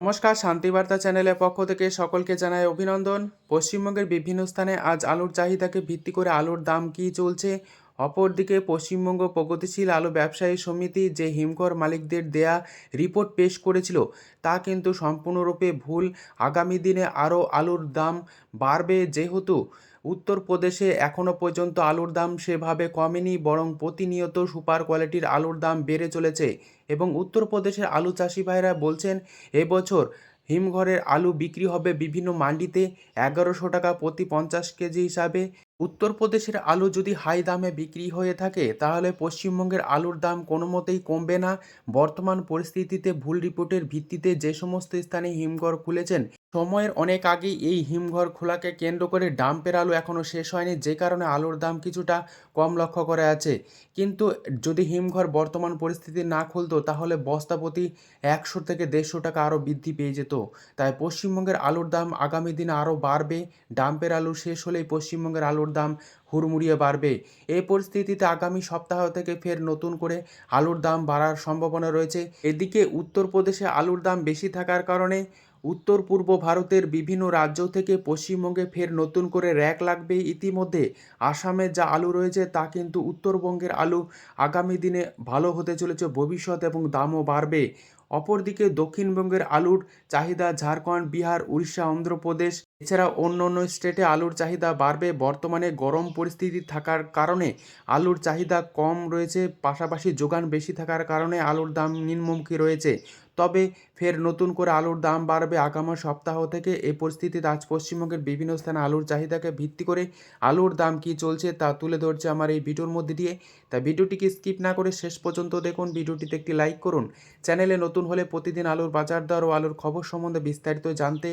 নমস্কার, শান্তিবার্তা চ্যানেলের পক্ষ থেকে সকলকে জানাই অভিনন্দন। পশ্চিমবঙ্গের বিভিন্ন স্থানে আজ আলুর চাহিদাকে ভিত্তি করে আলুর দাম কী চলছে? অপরদিকে পশ্চিমবঙ্গ প্রগতিশীল আলু ব্যবসায়ী সমিতি যে হিমঘর মালিকদের দেয়া রিপোর্ট পেশ করেছিল, তা কিন্তু সম্পূর্ণরূপে ভুল। আগামী দিনে আরও আলুর দাম বাড়বে যেহেতু উত্তরপ্রদেশে এখনও পর্যন্ত আলুর দাম সেভাবে কমেনি, বরং প্রতিনিয়ত সুপার কোয়ালিটির আলুর দাম বেড়ে চলেছে এবং উত্তরপ্রদেশের আলু চাষি ভাইরা বলছেন এবছর হিমঘরের আলু বিক্রি হবে বিভিন্ন মান্ডিতে এগারোশো টাকা প্রতি পঞ্চাশ কেজি হিসাবে। উত্তরপ্রদেশের আলু যদি হাই দামে বিক্রি হয়ে থাকে, তাহলে পশ্চিমবঙ্গের আলুর দাম কোনো মতেই কমবে না। বর্তমান পরিস্থিতিতে ভুল রিপোর্টের ভিত্তিতে যে সমস্ত স্থানে হিমঘর খুলেছেন সময়ের অনেক আগেই এই হিমঘর খোলাকে কেন্দ্র করে ডাম্পের আলু এখনও শেষ হয়নি, যে কারণে আলুর দাম কিছুটা কম লক্ষ্য করা আছে কিন্তু যদি হিমঘর বর্তমান পরিস্থিতি না খুলতো, তাহলে বস্তাপতি একশো থেকে দেড়শো টাকা আরও বৃদ্ধি পেয়ে যেত। তাই পশ্চিমবঙ্গের আলুর দাম আগামী দিনে আরও বাড়বে। ডাম্পের আলু শেষ হলেই পশ্চিমবঙ্গের আলুর দাম হুড়মুড়িয়ে বাড়বে। এই পরিস্থিতিতে আগামী সপ্তাহ থেকে ফের নতুন করে আলুর দাম বাড়ার সম্ভাবনা রয়েছে। এদিকে উত্তরপ্রদেশে আলুর দাম বেশি থাকার কারণে উত্তর পূর্ব ভারতের বিভিন্ন রাজ্য থেকে পশ্চিমবঙ্গে ফের নতুন করে র্যাক লাগবে ইতিমধ্যে। আসামের যা আলু রয়েছে তা কিন্তু উত্তরবঙ্গের আলু আগামী দিনে ভালো হতে চলেছে, ভবিষ্যৎ এবং দামও বাড়বে। অপরদিকে দক্ষিণবঙ্গের আলুর চাহিদা ঝাড়খণ্ড, বিহার, উড়িষ্যা, অন্ধ্রপ্রদেশ, এছাড়া অন্য অন্য স্টেটে আলুর চাহিদা বাড়বে। বর্তমানে গরম পরিস্থিতি থাকার কারণে আলুর চাহিদা কম রয়েছে, পাশাপাশি যোগান বেশি থাকার কারণে আলুর দাম নিম্নমুখী রয়েছে। তবে ফের নতুন করে আলুর দাম বাড়বে আগামী সপ্তাহ থেকে। এই পরিস্থিতিতে আজ পশ্চিমবঙ্গের বিভিন্ন স্থানে আলুর চাহিদাকে ভিত্তি করে আলুর দাম কী চলছে তা তুলে ধরছে আমার এই ভিডিওর মধ্যে দিয়ে। তা ভিডিওটিকে স্কিপ না করে শেষ পর্যন্ত দেখুন, ভিডিওটিতে একটি লাইক করুন। চ্যানেলে নতুন হলে প্রতিদিন আলুর বাজার দর ও আলুর খবর সম্বন্ধে বিস্তারিত জানতে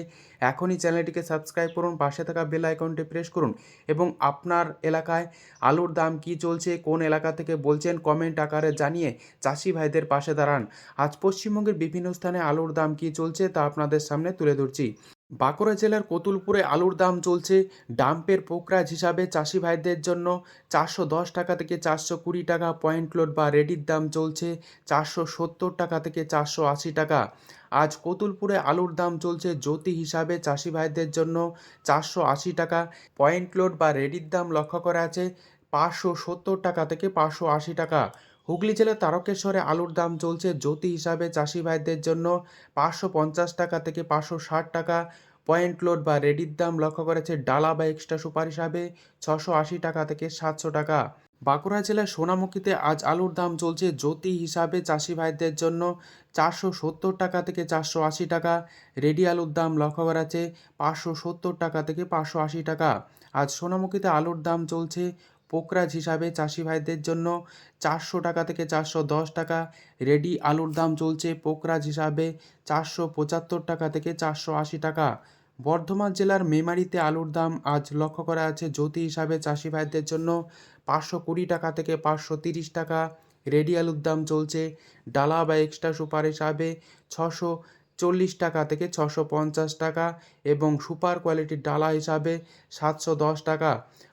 এখনই চ্যানেলটিকে সাবস্ক্রাইব করুন, পাশে থাকা বেল আইকনটি প্রেস করুন এবং আপনার এলাকায় আলুর দাম কী চলছে, কোন এলাকা থেকে বলছেন, কমেন্ট আকারে জানিয়ে চাষি ভাইদের পাশে দাঁড়ান। আজ পশ্চিমবঙ্গের বিভিন্ন স্থানে আলুর দাম কী চলছে তা আপনাদের সামনে তুলে ধরছি। বাঁকুড়া জেলার কতুলপুরে আলুর দাম চলছে। ডাম্পের পোকরাজ হিসাবে চাষি ভাইদের জন্য চারশো দশ টাকা থেকে চারশো কুড়ি টাকা পয়েন্ট লোড বা রেডির দাম চলছে চারশো সত্তর টাকা থেকে চারশো আশি টাকা। আজ কতুলপুরে আলুর দাম চলছে জ্যোতি হিসাবে চাষি ভাইদের জন্য চারশো আশি টাকা। পয়েন্ট লোড বা রেডির দাম লক্ষ্য করা আছে পাঁচশো সত্তর টাকা থেকে পাঁচশো আশি টাকা। হুগলি জেলার তারকেশ্বরে আলুর দাম চলছে জ্যোতি হিসাবে চাষি ভাইদের জন্য পাঁচশো পঞ্চাশ টাকা থেকে পাঁচশো ষাট টাকা। পয়েন্ট লোড বা রেডির দাম লক্ষ্য করেছে ডালা বা এক্সট্রা সুপার হিসাবে ছশো আশি টাকা থেকে সাতশো টাকা। বাঁকুড়া জেলার সোনামুখীতে আজ আলুর দাম চলছে জ্যোতি হিসাবে চাষি ভাইদের জন্য চারশো সত্তর টাকা থেকে চারশো আশি টাকা। রেডি আলুর দাম লক্ষ্য করা আছে পাঁচশো সত্তর টাকা থেকে পাঁচশো আশি টাকা। আজ সোনামুখীতে আলুর দাম চলছে পোকরাজ হিসাবে চাষি ভাইদের জন্য চারশো টাকা থেকে চারশো দশ টাকা। রেডি আলুর দাম চলছে পোকরাজ হিসাবে চারশো পঁচাত্তর টাকা থেকে চারশো আশি টাকা। বর্ধমান জেলার মেমারিতে আলুর দাম আজ লক্ষ্য করা আছে জ্যোতি হিসাবে চাষি ভাইদের জন্য পাঁচশো কুড়ি টাকা থেকে পাঁচশো তিরিশ টাকা। রেডি আলুর দাম চলছে ডালা বা এক্সট্রা সুপার হিসাবে ছশো চল্লিশ টাকা থেকে ছশো পঞ্চাশ টাকা এবং সুপার কোয়ালিটির ডালা হিসাবে সাতশো দশ টাকা।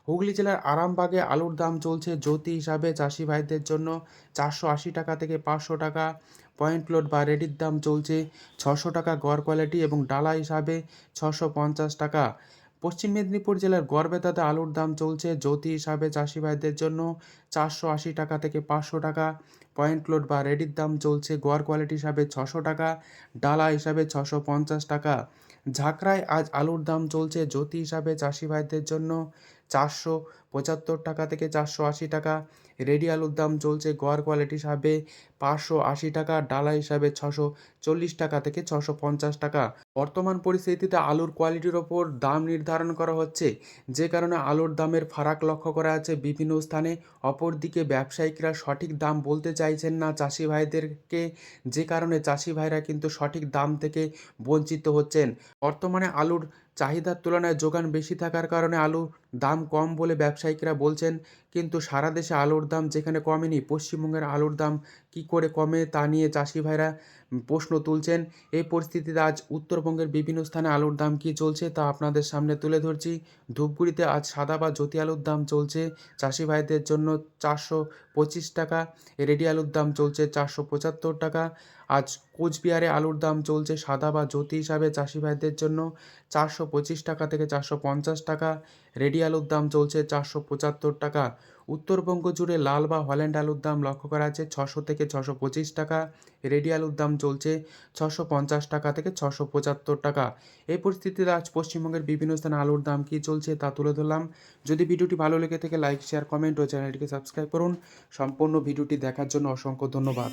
হুগলি জেলার আরামবাগে আলুর দাম চলছে জ্যোতি হিসাবে। চাষি ভাইদের জন্য চারশো আশি টাকা থেকে পাঁচশো টাকা। পয়েন্ট লোড বা রেডির দাম চলছে ছশো টাকা গড় কোয়ালিটি এবং ডালা হিসাবে ছশো পঞ্চাশ টাকা। পশ্চিম মেদিনীপুর জেলার গড়বেতাতে আলুর দাম চলছে। জ্যোতি হিসাবে চাষি ভাইদের জন্য চারশো আশি টাকা থেকে পাঁচশো টাকা। পয়েন্ট লোড বা রেডির দাম চলছে গড় কোয়ালিটি হিসাবে ছশো টাকা, ডালা হিসাবে ছশো পঞ্চাশ টাকা। ঝাঁকড়ায় আজ আলুর দাম চলছে। জ্যোতি হিসাবে চাষি ভাইদের জন্য চারশো পঁচাত্তর টাকা থেকে চারশো আশি টাকা। রেডি আলুর দাম চলছে গড় কোয়ালিটি হিসাবে পাঁচশো আশি টাকা, ডালা হিসাবে ছশো চল্লিশ টাকা থেকে ছশো পঞ্চাশ টাকা। বর্তমান পরিস্থিতিতে আলুর কোয়ালিটির ওপর দাম নির্ধারণ করা হচ্ছে। যে কারণে আলুর দামের ফারাক লক্ষ্য করা আছে। বিভিন্ন স্থানে অপরদিকে ব্যবসায়িকরা সঠিক দাম বলতে চাইছেন না চাষি ভাইদেরকে। যে কারণে চাষি ভাইরা কিন্তু সঠিক দাম থেকে বঞ্চিত হচ্ছেন। বর্তমানে আলুর চাহিদার তুলনায় যোগান বেশি থাকার কারণে আলু দাম কম বলে ব্যবসায়িকরা বলছেন কিন্তু সারা দেশে আলুর দাম যেখানে কমেনি, পশ্চিমবঙ্গের আলুর দাম কী করে কমে তা নিয়ে চাষি ভাইরা প্রশ্ন তুলছেন। এই পরিস্থিতিতে আজ উত্তরবঙ্গের বিভিন্ন স্থানে আলুর দাম কী চলছে তা আপনাদের সামনে তুলে ধরছি। ধূপগুড়িতে আজ সাদা বা জ্যোতি আলুর দাম চলছে চাষি ভাইদের জন্য চারশো পঁচিশ টাকা, রেডি আলুর দাম চলছে চারশো পঁচাত্তর টাকা। আজ কোচবিহারে আলুর দাম চলছে সাদা বা জ্যোতি হিসাবে চাষি ভাইদের জন্য চারশো পঁচিশ টাকা থেকে চারশো পঞ্চাশ টাকা, রেডি আলুর দাম চলছে চারশো পঁচাত্তর টাকা। উত্তরবঙ্গ জুড়ে লাল বা হল্যান্ড আলুর দাম লক্ষ্য করা আছে ছশো থেকে ছশো পঁচিশ টাকা, রেডি আলুর দাম চলছে ছশো পঞ্চাশ টাকা থেকে ছশো পঁচাত্তর টাকা। এই পরিস্থিতিতে আজ পশ্চিমবঙ্গের বিভিন্ন স্থানে আলুর দাম কী চলছে তা তুলে ধরলাম। যদি ভিডিওটি ভালো লেগে থাকে, লাইক, শেয়ার, কমেন্ট ও চ্যানেলটিকে সাবস্ক্রাইব করুন। সম্পূর্ণ ভিডিওটি দেখার জন্য অসংখ্য ধন্যবাদ।